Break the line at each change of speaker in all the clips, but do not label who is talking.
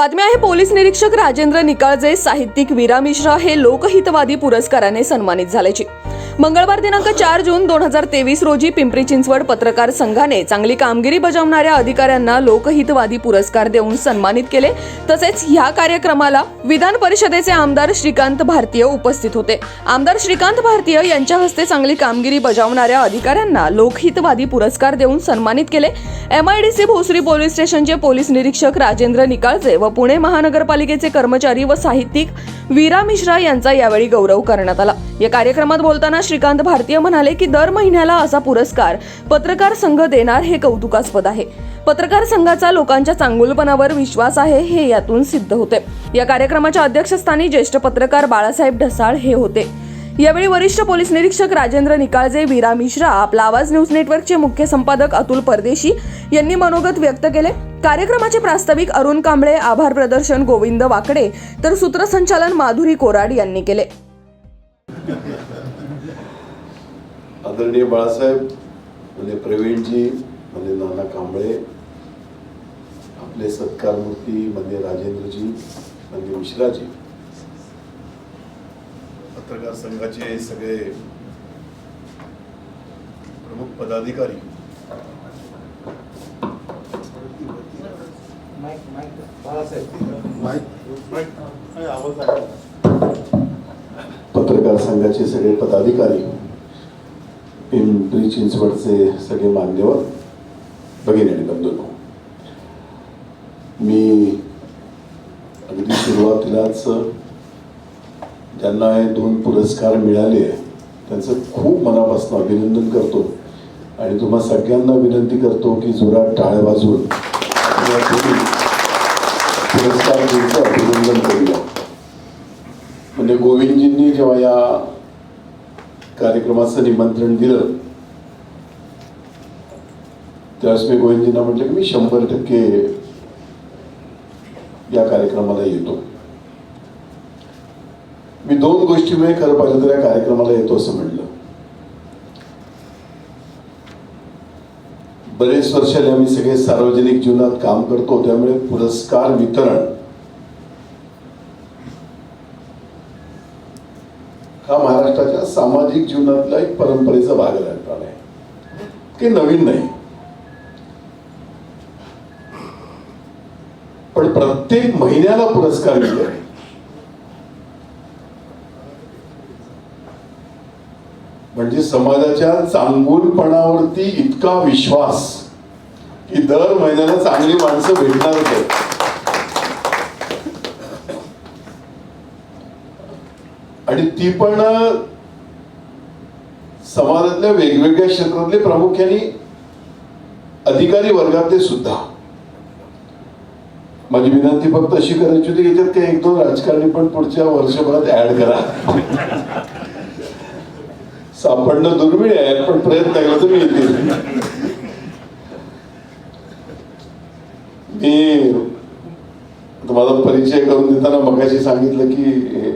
बातमी आहे पोलीस निरीक्षक राजेंद्र निकाळजे साहित्यिक वीरा मिश्रा हे लोकहितवादी पुरस्काराने सन्मानित झाल्याची. मंगळवार दिनांक चार जून दोन हजार तेवीस रोजी पिंपरी चिंचवड पत्रकार संघाने चांगली कामगिरी बजावणाऱ्या अधिकाऱ्यांना लोकहितवादी पुरस्कार देऊन सन्मानित केले. तसेच ह्या कार्यक्रमाला विधान परिषदेचे आमदार श्रीकांत भारतीय उपस्थित होते. आमदार श्रीकांत भारतीय यांच्या हस्ते चांगली कामगिरी बजावणाऱ्या अधिकाऱ्यांना लोकहितवादी पुरस्कार देऊन सन्मानित केले. एमआयडीसी भोसरी पोलीस स्टेशनचे पोलीस निरीक्षक राजेंद्र निकाळजे व पुणे महानगरपालिकेचे कर्मचारी व साहित्यिक वीरा मिश्रा यांचा यावेळी गौरव करण्यात आला. या कार्यक्रमात बोलताना श्रीकांत भारतीय म्हणाले की दर महिन्याला असा पुरस्कार पत्रकार संघ देणार हे कौतुकास्पद आहे. पत्रकार संघाचा लोकांच्या चांगुलपणावर विश्वास आहे हे यातून सिद्ध होते. या कार्यक्रमाच्या अध्यक्षस्थानी ज्येष्ठ पत्रकार बाळासाहेब ढसाळ हे होते. यावेळी वरिष्ठ पोलीस निरीक्षक राजेंद्र निकाळजे वीरा मिश्रा आपला आवाज न्यूज नेटवर्कचे मुख्य संपादक अतुल परदेशी यांनी मनोगत व्यक्त केले. कार्यक्रमाचे प्रास्ताविक अरुण कांबळे आभार प्रदर्शन गोविंद वाकडे तर सूत्रसंचालन माधुरी कोराड यांनी केले.
आदरणीय बाळासाहेब म्हणजे प्रवीणजी म्हणजे नाना कांबळे आपले सत्कारमूर्ती म्हणजे राजेंद्रजी म्हणजे मिश्राजी. पत्रकार संघाचे सगळे प्रमुख पदाधिकारी. पत्रकार संघाचे सगळे पदाधिकारी. पिंपरी चिंचवडचे सगळे मान्यवर भगिनी आणि बंधूंनो हो. मी अगदी सुरुवातीलाच ज्यांना हे दोन पुरस्कार मिळाले त्यांचं खूप मनापासून अभिनंदन करतो. आणि तुम्हा सगळ्यांना विनंती करतो की जोरात टाळ वाजवून पुरस्कार घेऊन अभिनंदन करूया. म्हणजे गोविंदजींनी जेव्हा या कार्यक्रमाचं निमंत्रण दिलं त्यावेळेस मी गोविंदजींना म्हटलं की मी शंभर टक्के या कार्यक्रमाला येतो. मी दोन गोष्टीमुळे खरं पाहिलं तर या कार्यक्रमाला येतो असं म्हणलं बरेच वर्षाने आम्ही सगळे सार्वजनिक जीवनात काम करतो त्यामुळे पुरस्कार वितरण हा महाराष्ट्राच्या सामाजिक जीवनातला एक परंपरेचा भाग राहिला आहे. ते नवीन नाही पण प्रत्येक महिन्याला पुरस्कार दिले. म्हणजे समाजाच्या चांगुलपणावरती इतका विश्वास की दर महिन्याला चांगली माणसं भेटणार आहेत आणि ती पण समाजातल्या वेगवेगळ्या क्षेत्रातले प्रामुख्याने अधिकारी वर्गातले सुद्धा. माझी विनंती फक्त अशी करायची होती की याच्यात काही एक दोन राजकारणी पण पुढच्या वर्षभरात ऍड करा. सापडणं दुर्मिळ आहे पण प्रयत्न केला तर येतील मी तुम्हाला परिचय करून देताना मगाशी सांगितलं की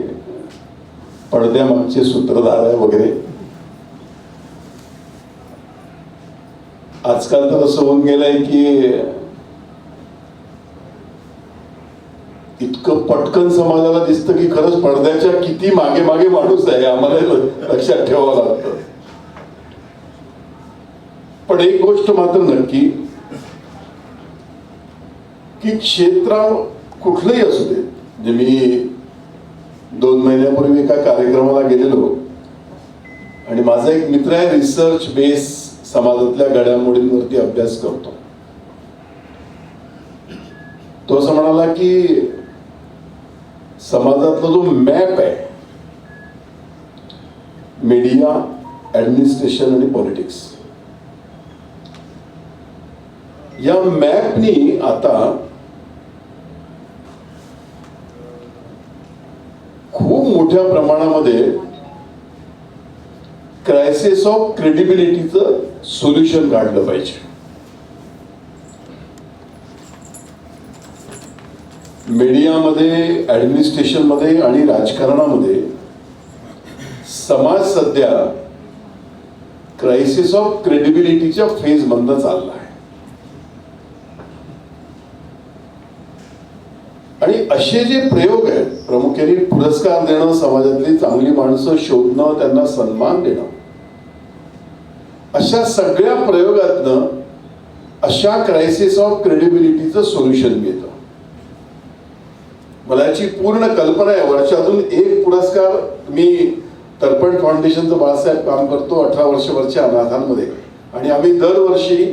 पडद्यामागचे सूत्रधार आहे वगैरे. आजकाल तर असं होऊन गेलंय की इतकं पटकन समाजाला दिसतं की खरंच पडद्याच्या किती मागे मागे माणूस आहे आम्हाला लक्षात ठेवावं लागतं. पण एक गोष्ट मात्र नक्की की क्षेत्र कुठलंही असू दे म्हणजे मी दोन महिन्यापूर्वी एका कार्यक्रमाला गेलेलो आणि माझा एक मित्र आहे रिसर्च बेस समाजातल्या घडामोडींवरती अभ्यास करतो. तो असं म्हणाला की समाजातला जो मॅप आहे मीडिया ऍडमिनिस्ट्रेशन आणि पॉलिटिक्स या मॅपनी आता खूप मोठ्या प्रमाणामध्ये क्रायसिस ऑफ क्रेडिबिलिटीचं सोल्युशन काढलं पाहिजे. मीडियामध्ये ॲडमिनिस्ट्रेशनमध्ये आणि राजकारणामध्ये समाज सध्या क्रायसिस ऑफ क्रेडिबिलिटीच्या फेज मधनं चालला आहे. आणि असे जे प्रयोग आहेत प्रामुख्याने पुरस्कार देणं समाजातली चांगली माणसं शोधणं त्यांना सन्मान देणं अशा सगळ्या प्रयोगातनं अशा क्रायसिस ऑफ क्रेडिबिलिटीचं सोल्युशन मिळतं. याची पूर्ण कल्पना आहे. वर्षातून एक पुरस्कार मी तर्पण फाउंडेशनचं बाळासाहेब काम करतो अठरा वर्षभरच्या अनाथांमध्ये. आणि आम्ही दरवर्षी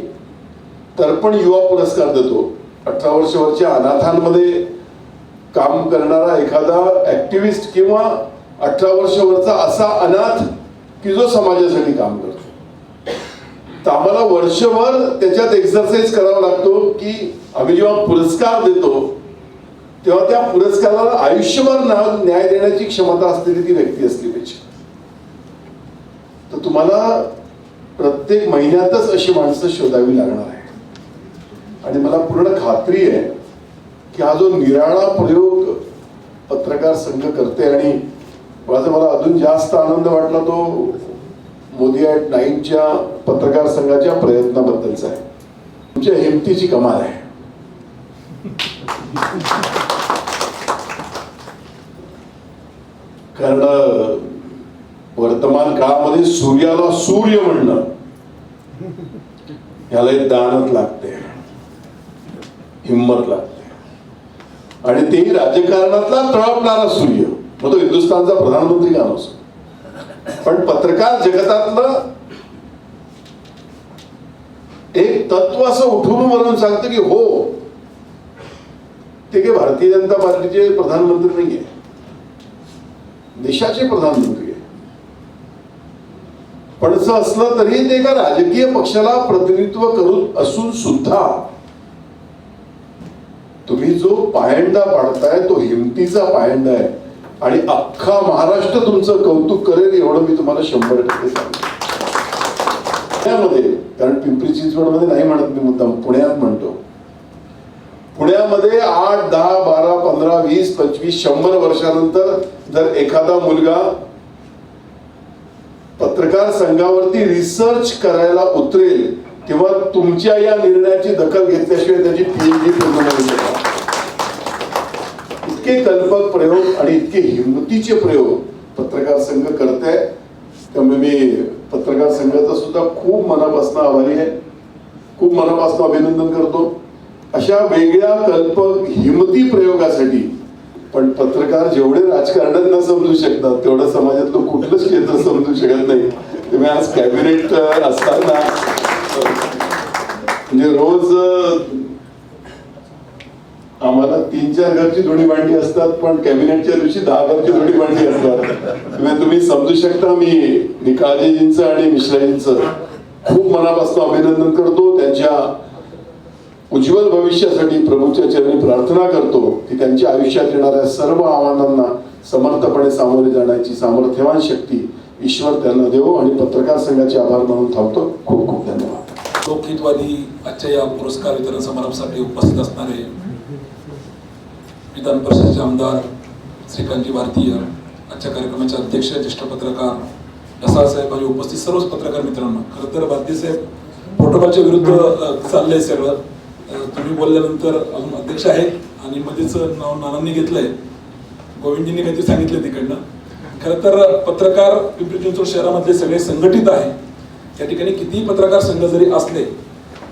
तर्पण युवा पुरस्कार देतो. अठरा वर्षभरच्या अनाथांमध्ये काम करणारा एखादा ऍक्टिव्हिस्ट किंवा अठरा वर्षवरचा असा अनाथ की जो समाजासाठी काम करतो. तर आम्हाला वर्षभर त्याच्यात एक्सरसाइज करावा लागतो की आम्ही जेव्हा पुरस्कार देतो तेव्हा त्या पुरस्काराला आयुष्यभर ना- न्याय देण्याची क्षमता असलेली ती व्यक्ती असली पाहिजे. तर तुम्हाला प्रत्येक महिन्यातच अशी माणसं शोधावी लागणार आहे आणि मला पूर्ण खात्री आहे की हा जो निराळा प्रयोग पत्रकार संघ करते आणि माझा मला अजून जास्त आनंद वाटला तो मोदी ॲट नाईनच्या पत्रकार संघाच्या प्रयत्नाबद्दलचा आहे. तुमच्या हिमतीची कमाल आहे. कारण वर्तमान काळामध्ये सूर्याला सूर्य म्हणणं याला एक दानच लागते. हिंमत लागते. आणि तेही राजकारणातला तळपणारा सूर्य. मग तो हिंदुस्थानचा प्रधानमंत्री का नसतो? पण पत्रकार जगतातलं एक तत्व असं उठून वरून सांगतं की हो ते काही भारतीय जनता पार्टीचे प्रधानमंत्री नाहीये. देशाचे प्रधानमंत्री आहे पण असं असलं तरी ते एका राजकीय पक्षाला प्रतिनिधित्व करून असून सुद्धा तुम्ही जो पायंडा पाडताय तो हिमतीचा पायंडा आहे. आणि अख्खा महाराष्ट्र तुमचं कौतुक करेल एवढं मी तुम्हाला शंभर टक्के सांगतो. पुण्यामध्ये कारण पिंपरी चिंचवडमध्ये नाही म्हणत मी मुद्दाम पुण्यात म्हणतो. पुण्यामध्ये आठ दहा बारा पंधरा वीस पंचवीस शंभर वर्षानंतर जर एखादा मुलगा पत्रकार संघावरती रिसर्च करायला उतरेल तेव्हा तुमच्या या निर्णयाची दखल घेतल्याशिवाय त्याची पीएचडी पूर्ण होऊ शकता इतके कल्पक प्रयोग आणि इतके हिमतीचे प्रयोग पत्रकार संघ करत आहे त्यामुळे मी पत्रकार संघाचा सुद्धा खूप मनापासून आभारी आहे. खूप मनापासून अभिनंदन करतो. अशा वेगळ्या कल्पक हिमती प्रयोगासाठी. पण पत्रकार जेवढे राजकारणात न समजू शकतात तेवढं समाजातलं कुठलंच क्षेत्र समजू शकत नाही. तुम्ही आज कॅबिनेट असताना म्हणजे रोज आम्हाला तीन चार घरची धुणी भांडी असतात पण कॅबिनेटच्या दिवशी दहा घरची धुणी भांडी असतात. तुम्ही तुम्ही समजू शकता मी निकाळजींचं आणि मिश्राजींचं. खूप मनापासून अभिनंदन करतो. त्यांच्या उज्ज्वल भविष्यासाठी प्रभूच्या चरणी प्रार्थना करतो की त्यांच्या आयुष्यात येणाऱ्या सर्व आव्हानांना समर्थपणे सामोरे जाण्याची सामर्थ्यवान शक्ती ईश्वर त्यांना देवो आणि पत्रकार संघाचे आभार मानून थांबतो. खूप खूप धन्यवाद.
लोकहितवादी आजच्या या पुरस्कार वितरण समारंभासाठी उपस्थित असणारे विधान परिषदेचे आमदार श्रीकांतजी भारतीय आजच्या कार्यक्रमाचे अध्यक्ष ज्येष्ठ पत्रकार रसाळ साहेब आणि उपस्थित सर्वच पत्रकार मित्रांनो खरं तर भारतीय साहेब प्रोटोकॉलच्या विरुद्ध चाललंय सगळं. तुम्ही बोलल्यानंतर अजून अध्यक्ष आहेत आणि मध्येच नाव नानांनी घेतलंय. गोविंदजींनी काहीतरी सांगितलं तिकडनं. खरं तर पत्रकार पिंपरी चिंचवड शहरामधले सगळे संघटित आहे. त्या ठिकाणी कितीही पत्रकार संघ जरी असले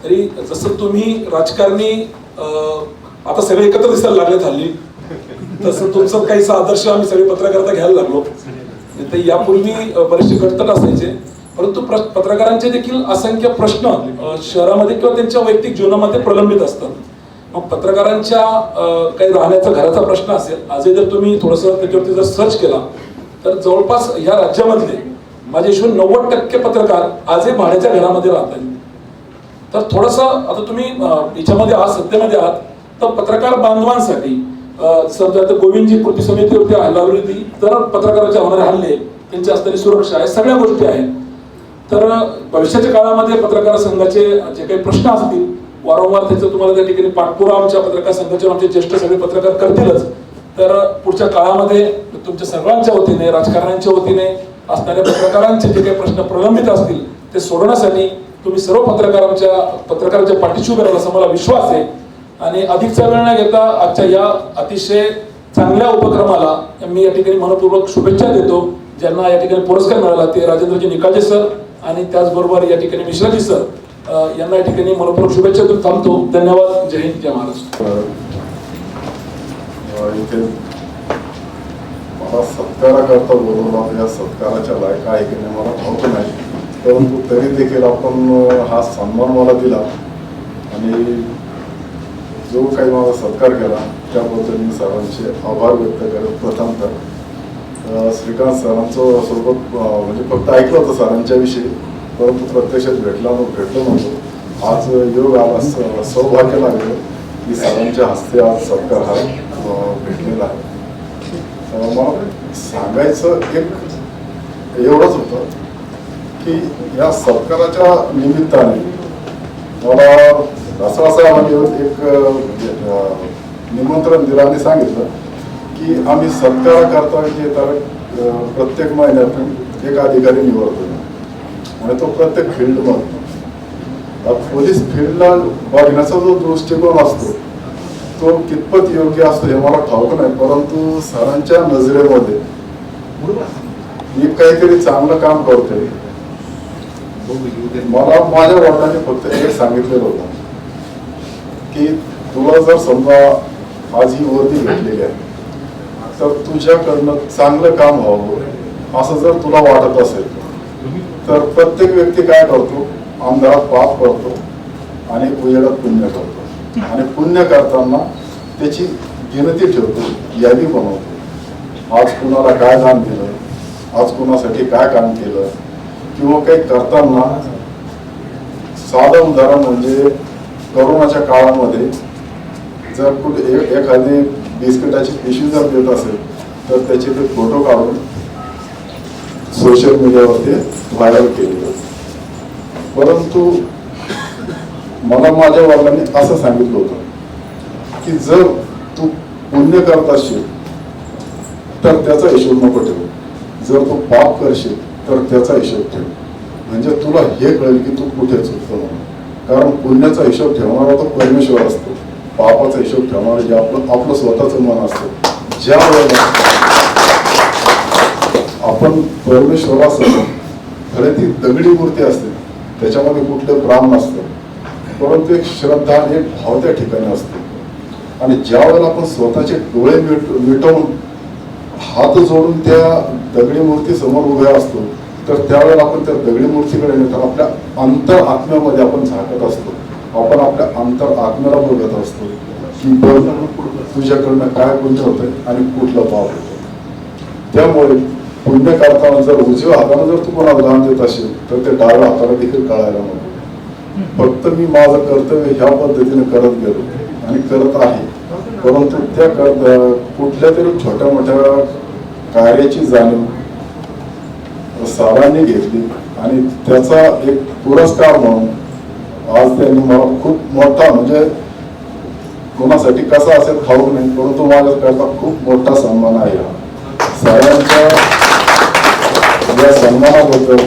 तरी जसं तुम्ही राजकारणी आता सगळे एकत्र दिसायला लागले हल्ली तसं तुमचं काहीसा आदर्श आम्ही सगळे पत्रकारिता घ्यायला लागलो. तर यापूर्वी बरेचसे गटतट असायचे. परंतु पत्रकारांचे देखील असंख्य प्रश्न शहरामध्ये किंवा त्यांच्या वैयक्तिक जीवनामध्ये प्रलंबित असतात. मग पत्रकारांच्या काही राहण्याचा घराचा प्रश्न असेल आजही जर तुम्ही थोडंसं त्याच्यावरती जर सर्च केला तर जवळपास ह्या राज्यामधले माझे हिशोब नव्वद टक्के पत्रकार आजही भाड्याच्या घरामध्ये आहेत. तर थोडंसं आता तुम्ही याच्यामध्ये आहात सत्तेमध्ये आहात तर पत्रकार बांधवांसाठी समजा आता गोविंदजी कृती समितीवरती हल्लावली होती तर पत्रकाराचे होणारे हल्ले त्यांची असणारी सुरक्षा आहे सगळ्या गोष्टी आहेत. तर भविष्याच्या काळामध्ये पत्रकार संघाचे जे काही प्रश्न असतील वारंवार त्याचं तुम्हाला त्या ठिकाणी पाठपुरावा आमच्या पत्रकार संघाचे आमचे ज्येष्ठ सगळे पत्रकार करतीलच. तर पुढच्या काळामध्ये तुमच्या सर्वांच्या वतीने राजकारण्यांच्या वतीने असणाऱ्या पत्रकारांचे जे काही प्रश्न प्रलंबित असतील ते सोडवण्यासाठी तुम्ही सर्व पत्रकारांच्या पत्रकारांच्या पाठीशी उभे असा मला विश्वास आहे. आणि अधिकचा वेळ न घेता आजच्या या अतिशय चांगल्या उपक्रमाला मी या ठिकाणी मनपूर्वक शुभेच्छा देतो. ज्यांना या ठिकाणी पुरस्कार मिळाला ते राजेंद्रजी निकाजे सर आणि त्याचबरोबर या ठिकाणी मिश्राजी सर यांना या ठिकाणी मनपूर्वक शुभेच्छा देऊन थांबतो. धन्यवाद. जय हिंद जय महाराष्ट्र.
मला सत्काराकरता बोलवलं या सत्काराच्या लायक आहे की नाही मला ठाऊक नाही. परंतु तरी देखील आपण हा सन्मान मला दिला आणि जो काही माझा सत्कार केला त्याबद्दल मी सर्वांचे आभार व्यक्त करत प्रथम तर श्रीकांत सरांचं सोबत म्हणजे फक्त ऐकलं होतं सरांच्याविषयी परंतु प्रत्यक्षात भेटला नव्हतं भेटलो नव्हतो. आज योग आला सौभाग्य लागलं की सरांच्या हस्ते आज सरकार हा भेटलेला आहे. मला सांगायचं एक एवढंच होतं की या सरकाराच्या निमित्ताने मला असं असं आम्हाला एक म्हणजे, निमंत्रण दिलं आणि सांगितलं. की आम्ही सत्कार करता जे प्रत्येक महिन्यातून एक अधिकारी निवडतो. आणि तो प्रत्येक फील्डमध्ये आता पोलीस फील्डला बघण्याचा जो दृष्टिकोन असतो तो कितपत योग्य असतो हे मला ठाऊक नाही परंतु सरांच्या नजरेमध्ये मी काहीतरी चांगलं काम करतोय. मला माझ्या वडिलांनी फक्त एक सांगितलेलं होतं की तुला जर समजा आज ही वर्दी भेटलेली आहे तर तुझ्याकडनं चांगलं काम व्हावं असं जर तुला वाटत असेल तर प्रत्येक व्यक्ती काय करतो? अंधारात पाप करतो आणि उजेडात पुण्य करतो. आणि पुण्य करताना त्याची गिनती ठेवतो यादी बनवतो. आज कुणाला काय दान दिलं आज कुणासाठी काय काम केलं? किंवा काही करताना साधं उदाहरण म्हणजे करोनाच्या काळामध्ये जर कुठे ए- एखादी बिस्किटाची पिशवी जर देत असेल तर त्याचे ते फोटो काढून सोशल मीडियावरती व्हायरल केले परंतु मला माझ्या वडिलांनी असं सांगितलं होतं की जर तू पुण्य करत असशील तर त्याचा हिशोब नको ठेव. जर तू पाप करशील तर त्याचा हिशोब ठेव. म्हणजे तुला हे कळेल की तू कुठे चुकतो म्हणून. कारण पुण्याचा हिशोब ठेवणारा तो परमेश्वर असतो. पापाचा हिशोब ठेवणारा जे आपलं आपलं स्वतःचं मन असतं. ज्या वेळेला आपण परमेश्वरासमोर खरे ती दगडी मूर्ती असते त्याच्यामध्ये कुठलं प्राण नसतं. परंतु एक श्रद्धा आणि एक भाव त्या ठिकाणी असते. आणि ज्या वेळेला आपण स्वतःचे डोळे मिट मिटवून हात जोडून त्या दगडी मूर्ती समोर उभ्या असतो तर त्यावेळेला आपण त्या दगडी मूर्तीकडे आपल्या अंतर आत्म्यामध्ये आपण झाकत असतो. आपण आपल्या अंतर आत्म्याला बघत असतो. की बघ तुझ्याकडनं काय पुण्य होतंय आणि कुठलं पाप होतं त्यामुळे पुण्य काढताना जर उजव्या हाताने जर तू कोणाला दान देत असेल तर ते डाव्या हाताला देखील कळायला नको. फक्त मी माझं कर्तव्य ह्या पद्धतीने करत गेलो आणि करत आहे. परंतु त्या कर कुठल्या तरी छोट्या मोठ्या कार्याची जाणीव सरांनी घेतली आणि त्याचा एक पुरस्कार म्हणून खूप मोठा म्हणजे कोणासाठी कसा असेल खाऊ नये परंतु माझ्याकरता खूप मोठा सन्मान आहे हा. सरांच्या या सन्मानाबद्दल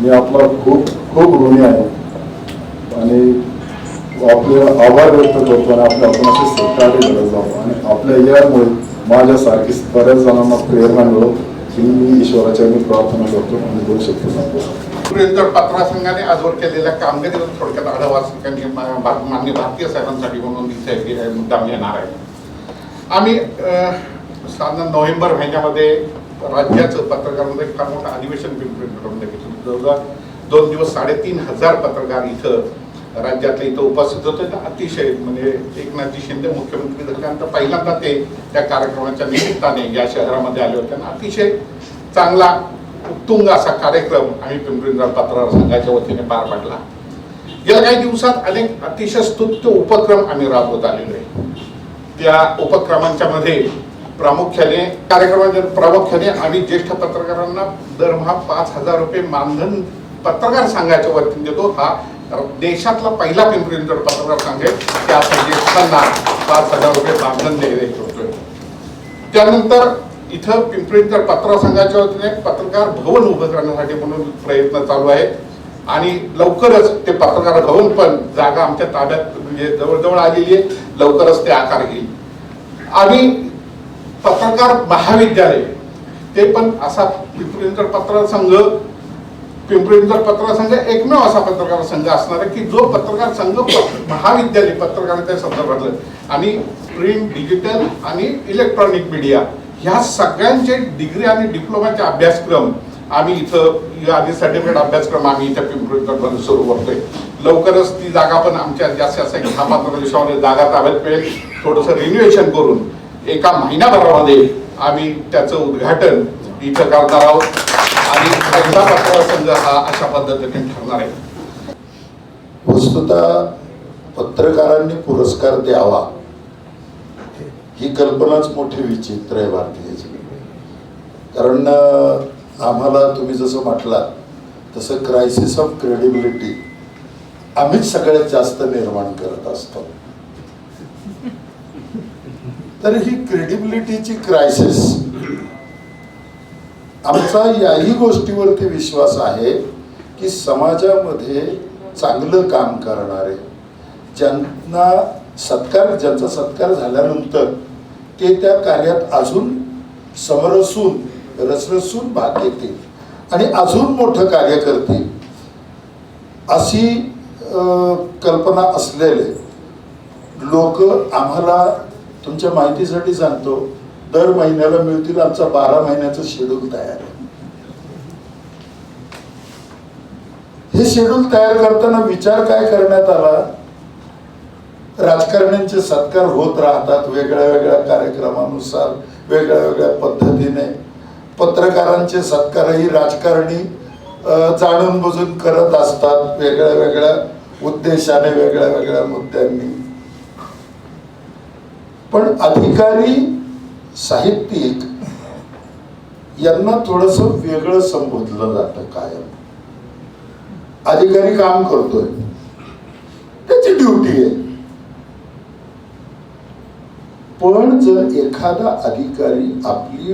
मी आपला खूप खूप ऋणी आहे. आणि आपले आभार व्यक्त करतो आणि आपल्या आपण असे सहकार्य करत जातो. आणि आपल्या यामुळे माझ्यासारखी बऱ्याच जणांना प्रेरणा मिळो ही मी ईश्वराच्या मी प्रार्थना करतो आणि दोन शब्द सांगतो
प्रियंकर पत्रासंघाने आजवर केलेल्या कामगिरीवर थोडक्यात आढावा ठिकाणी मान्य भारतीय साहेबांसाठी म्हणून मुद्दाम येणार आहे आम्ही साधारण नोव्हेंबर महिन्यामध्ये राज्याचं पत्रकारांमध्ये फार मोठं अधिवेशन पिंपरी चिंचवडमध्ये घेतलं जवळजवळ दोन दिवस साडेतीन हजार पत्रकार इथं राज्यातले इथं उपस्थित होते. तर अतिशय म्हणजे एकनाथजी शिंदे मुख्यमंत्री झाल्यानंतर पहिल्यांदा ते त्या कार्यक्रमाच्या निमित्ताने या शहरामध्ये आले होते. आणि अतिशय चांगला उत्तुंग असा कार्यक्रम आम्ही पिंपरी पत्रकार संघाच्या वतीने पार पाडला. गेल्या काही दिवसात अनेक अतिशय स्तुत्य उपक्रम आम्ही राबवत आलेलो आहे. त्या उपक्रमांच्या मध्ये प्रामुख्याने कार्यक्रमाच्या प्रामुख्याने आम्ही ज्येष्ठ पत्रकारांना दरमहा पाच हजार रुपये मानधन पत्रकार संघाच्या वतीने देतो. हा देशातला पहिला पिंपरी पत्रकार संघ आहे. त्या ज्येष्ठांना पाच हजार रुपये मानधन देतोय त्यानंतर इथं पिंपरी चिंचवड संघाच्या वतीने पत्रकार भवन उभं करण्यासाठी म्हणून प्रयत्न चालू आहेत. आणि लवकरच ते पत्रकार भवन पण जागा आमच्या ताब्यात म्हणजे जवळजवळ आलेली आहे. लवकरच ते आकार घेईल. आणि पत्रकार महाविद्यालय ते पण असा पिंपरी पत्रकार संघ पिंपरी पत्रकार संघ एकमेव असा पत्रकार संघ असणार आहे की जो पत्रकार संघ महाविद्यालय पत्रकारिता संदर्भातलं आणि प्रिंट डिजिटल आणि इलेक्ट्रॉनिक मीडिया ह्या सगळ्यांचे डिग्री आणि डिप्लोमाचे अभ्यासक्रम आम्ही इथं आधी सर्टिफिकेट अभ्यासक्रम आम्ही इथं पिंपरी चिंचवडमध्ये सुरू करतोय. लवकरच ती जागा पण आमच्या जास्त जास्त एक दहा दिवसामध्ये जागा ताब्यात मिळेल. थोडंसं रिन्युएशन करून एका महिन्याभरामध्ये आम्ही त्याचं उद्घाटन इथं करणार आहोत. आणि पहिला पत्रकार हा अशा पद्धतीने ठरणार आहे.
वस्तुतः पत्रकारांनी पुरस्कार द्यावा. ही कल्पनाच मोठी विचित्र आहे भारतीयाची कारण आम्हाला तुम्ही जसं म्हटलात तसं क्रायसिस ऑफ क्रेडिबिलिटी आम्हीच सगळ्यात जास्त निर्माण करत असतो. तर ही क्रेडिबिलिटीची क्रायसिस आमचा याही गोष्टीवरती विश्वास आहे की समाजामध्ये चांगलं काम करणारे ज्यांना सत्कार ज्यांचा सत्कार झाल्यानंतर ते त्या कार्यात अजून समरसून रसरसून भाग घेतील. आणि अजून मोठं कार्य करतील. अशी कल्पना असलेले लोक आम्हाला तुमच्या माहितीसाठी सांगतो दर महिन्याला मिळतील आमचा बारा महिन्याचं शेड्यूल तयार. आहे हे शेड्यूल तयार करताना विचार काय करण्यात आला? राजकारण्यांचे सत्कार होत राहतात वेगळ्या वेगळ्या कार्यक्रमानुसार वेगळ्या वेगळ्या पद्धतीने. पत्रकारांचे सत्कारही राजकारणी जाणून बुजून करत असतात वेगळ्या वेगळ्या उद्देशाने वेगळ्या वेगळ्या मुद्द्यांनी. पण अधिकारी साहित्यिक यांना थोडस वेगळं संबोधलं जातं कायम. अधिकारी काम करतोय. त्याची ड्युटी आहे. पण जर एखादा अधिकारी आपली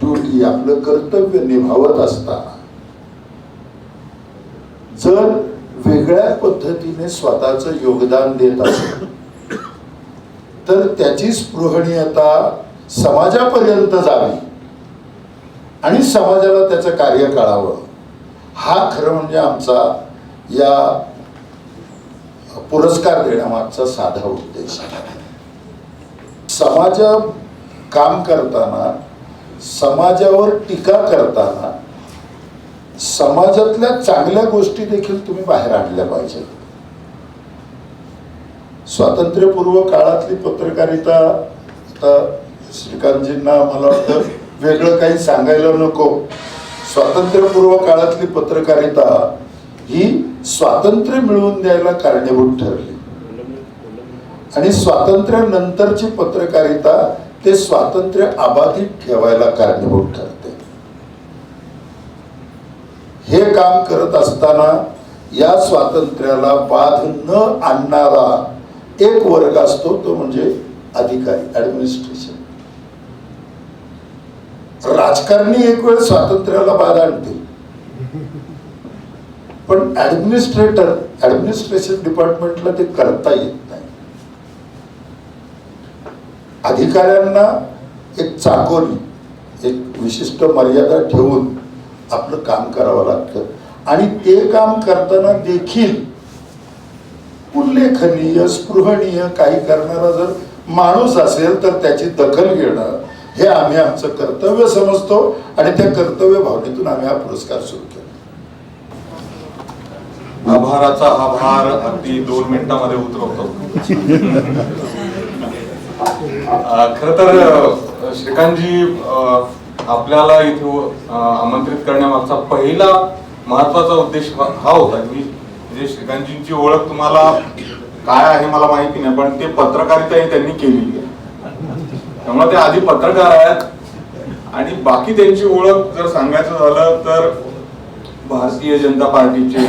ड्युटी आपलं कर्तव्य निभावत असताना जर वेगळ्या पद्धतीने स्वतःच योगदान देत असेल तर त्याची स्पृहणीयता समाजापर्यंत जावी आणि समाजाला त्याचं कार्य कळावं. हा खरं म्हणजे आमचा या पुरस्कार देण्यामागचा साधा उद्देश आहे. समाज काम करताना समाजावर टीका करताना समाजातल्या चांगल्या गोष्टी देखील तुम्ही बाहेर आणल्या पाहिजेत. स्वातंत्र्यपूर्व काळातली पत्रकारिता श्रीकांतजींना मला वाटतं वेगळं काही सांगायला नको. स्वातंत्र्यपूर्व काळातली पत्रकारिता ही स्वातंत्र्य मिळवून द्यायला कारणीभूत ठरली. आणि स्वातंत्र्यानंतरची पत्रकारिता ते स्वातंत्र्य अबाधित ठेवायला कारणीभूत ठरते. हे काम करत असताना या स्वातंत्र्याला बाध न आणणारा एक वर्ग असतो तो म्हणजे अधिकारी ऍडमिनिस्ट्रेशन राजकारणी एक वेळ स्वातंत्र्याला बाध आणतील पण ऍडमिनिस्ट्रेटर ऍडमिनिस्ट्रेशन डिपार्टमेंटला ते करता येत नाही. अधिकाऱ्यांना एक चाकोरी एक विशिष्ट मर्यादा ठेवून आपलं काम करावं लागतं. आणि ते काम करताना देखील उल्लेखनीय स्पृहणीय काही करणारा जर माणूस असेल तर त्याची दखल घेणं हे आम्ही आमचं कर्तव्य समजतो आणि त्या कर्तव्य भावनेतून आम्ही हा पुरस्कार सुरू केला.
आभाराचा हा भार अगदी दोन मिनिटांमध्ये उतरवतो. खर तर श्रीकांतजी आपल्याला इथे आमंत्रित करण्यामागचा पहिला महत्त्वाचा उद्देश हा होता की म्हणजे श्रीकांतजींची ओळख तुम्हाला काय आहे मला माहिती नाही पण ते पत्रकारिता त्यांनी केली त्यामुळे ते आधी पत्रकार आहेत. आणि बाकी त्यांची ओळख जर सांगायचं झालं तर भारतीय जनता पार्टीचे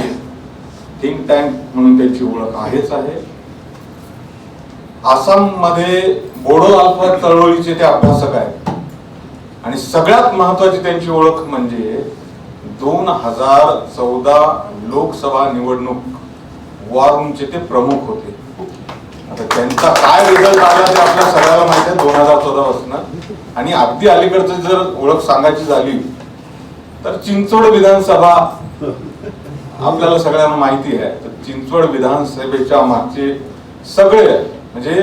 थिंक टँक म्हणून त्यांची ओळख आहेच आहे. आसाममध्ये बोडो अल्फा चळवळीचे ते अभ्यासक आहेत. आणि सगळ्यात महत्वाची त्यांची ओळख म्हणजे दोन हजार चौदा लोकसभा निवडणूक वॉर ते प्रमुख होते. आता त्यांचा काय रिझल्ट आला ते आपल्या सगळ्याला माहिती आहे दोन हजार चौदा पासून. आणि अगदी अलीकडचं जर ओळख सांगायची झाली तर चिंचवड विधानसभा आपल्याला सगळ्यांना माहिती आहे. तर चिंचवड विधानसभेच्या मागचे सगळे म्हणजे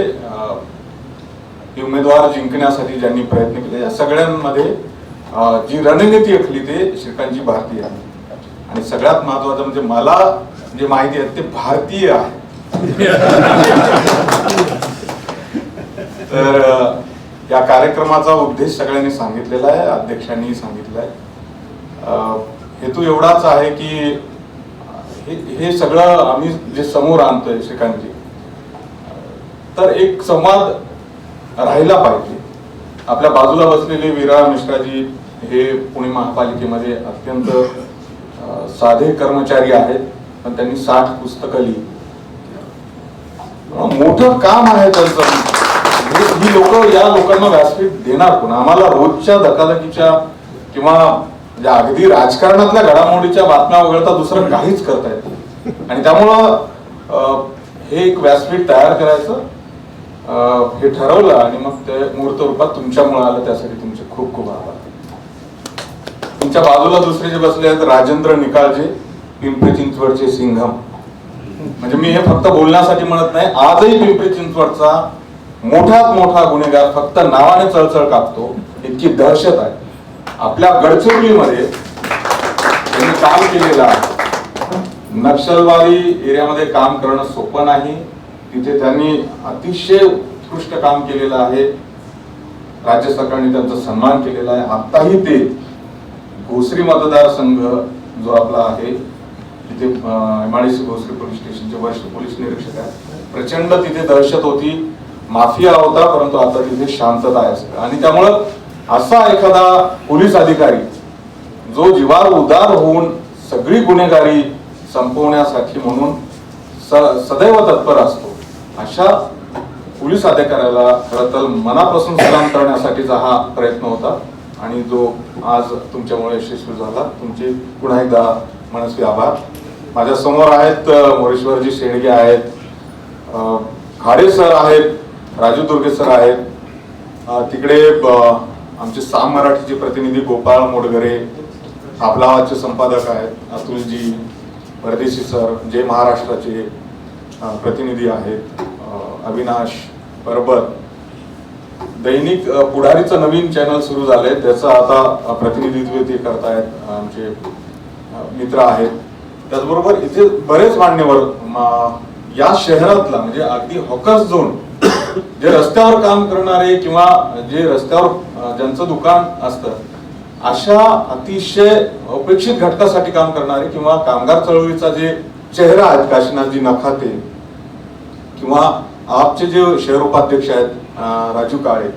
हे उमेदवार जिंकण्यासाठी ज्यांनी प्रयत्न केले या सगळ्यांमध्ये जी रणनीती आखली ते श्रीकांतजी भारतीय आहे आणि सगळ्यात महत्वाचं म्हणजे मला जे माहिती आहे ते भारतीय आहे. तर या कार्यक्रमाचा उद्देश सगळ्यांनी सांगितलेला आहे अध्यक्षांनी सांगितलं आहे. हेतू एवढाच आहे की हे हे सगळं आम्ही जे समोर आणतोय श्रीकांतजी तर एक संवाद राहिला पाहिजे. आपल्या बाजूला बसलेले विरा मिश्राजी हे पुणे महापालिकेमध्ये अत्यंत साधे कर्मचारी आहेत पण त्यांनी साठ पुस्तकं लिहिली. मोठं काम आहे त्यांचं. ही लोक या लोकांना व्यासपीठ देणार कोण? आम्हाला रोजच्या धकाधकीच्या किंवा म्हणजे अगदी राजकारणातल्या घडामोडीच्या बातम्या वगळता दुसरं काहीच करता येत आणि त्यामुळं हे एक व्यासपीठ तयार करायचं. हे ठरवलं आणि मग ते मूर्त रूपात तुमच्यामुळे आलं त्यासाठी तुमचे खूप खूप आभार. तुमच्या बाजूला दुसरे जे बसले आहेत राजेंद्र निकाळजे पिंपरी चिंचवडचे सिंघम. म्हणजे मी हे फक्त बोलण्यासाठी म्हणत नाही आजही पिंपरी चिंचवडचा मोठ्यात मोठा गुन्हेगार फक्त नावाने चळचळ कापतो इतकी दहशत आहे. आपल्या गडचिरोलीमध्ये त्यांनी काम केलेलं आहे. नक्षलवादी एरियामध्ये काम करणं सोपं नाही तिथे त्यांनी अतिशय उत्कृष्ट काम केलेलं आहे. राज्य सरकारने त्यांचा सन्मान केलेला आहे. आत्ताही ते भोसरी मतदारसंघ जो आपला आहे तिथे एमआयडीसी भोसरी पोलीस स्टेशनचे वरिष्ठ पोलीस निरीक्षक आहेत. प्रचंड तिथे दहशत होती. माफिया होता परंतु आता तिथे शांतता आहे सगळं. आणि त्यामुळं असा एखादा पोलीस अधिकारी जो जीवार उदार होऊन सगळी गुन्हेगारी संपवण्यासाठी म्हणून स- सदैव तत्पर असतो. अशा पोलीस अधिकाऱ्याला खरं तर मनापासून सलाम करण्यासाठीचा हा प्रयत्न होता आणि जो आज तुमच्यामुळे यशस्वी झाला. तुमचे पुन्हा एकदा मनस्वी आभार. माझ्यासमोर आहेत मोरेश्वरजी शेडगे आहेत खाडे सर आहेत राजू दुर्गे सर आहेत. तिकडे ब- आमचे साम मराठीचे प्रतिनिधी गोपाळ मोडगरे आपला आवाजचे संपादक आहेत अतुलजी परदेशी सर जे महाराष्ट्राचे प्रतिनिधी आहेत अविनाश परबत. दैनिक पुढारीचं नवीन चॅनल सुरू झालंय त्याचं आता प्रतिनिधित्व ते करतायत आमचे मित्र आहेत. त्याचबरोबर इथे बरेच मान्यवर म, या शहरातला म्हणजे अगदी हॉकर्स झोन जे रस्त्यावर काम करणारे किंवा जे रस्त्यावर ज्यांचं दुकान असतं अशा अतिशय अपेक्षित घटकासाठी काम करणारे किंवा कामगार चळवळीचा जे चेहरा आहेत काशीनाथजी नखाते किंवा आपचे जे शहर उपाध्यक्ष आहेत राजू काळे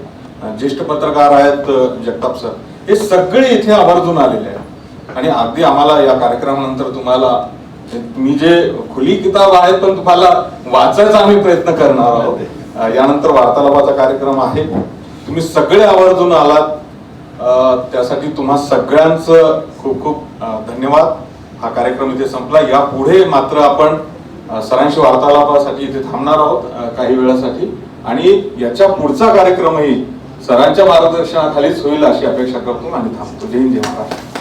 ज्येष्ठ पत्रकार आहेत जगताप सर हे सगळे इथे आवर्जून आलेले आहेत. आणि अगदी आम्हाला या कार्यक्रमानंतर तुम्हाला मी जे खुली किताब आहेत पण तुम्हाला वाचायचा आम्ही प्रयत्न करणार आहोत. यानंतर वार्तालापाचा कार्यक्रम आहे. तुम्ही सगळे आवर्जून आलात. त्यासाठी तुम्हा सगळ्यांचं खूप खूप धन्यवाद. हा कार्यक्रम इथे संपला. यापुढे मात्र आपण सरांशी वार्तालापासाठी इथे थांबणार आहोत काही वेळासाठी. आणि याच्या पुढचा कार्यक्रमही सरांच्या मार्गदर्शनाखालीच होईल अशी अपेक्षा करतो आणि थांबतो. जय हिंद जय महाराष्ट्र.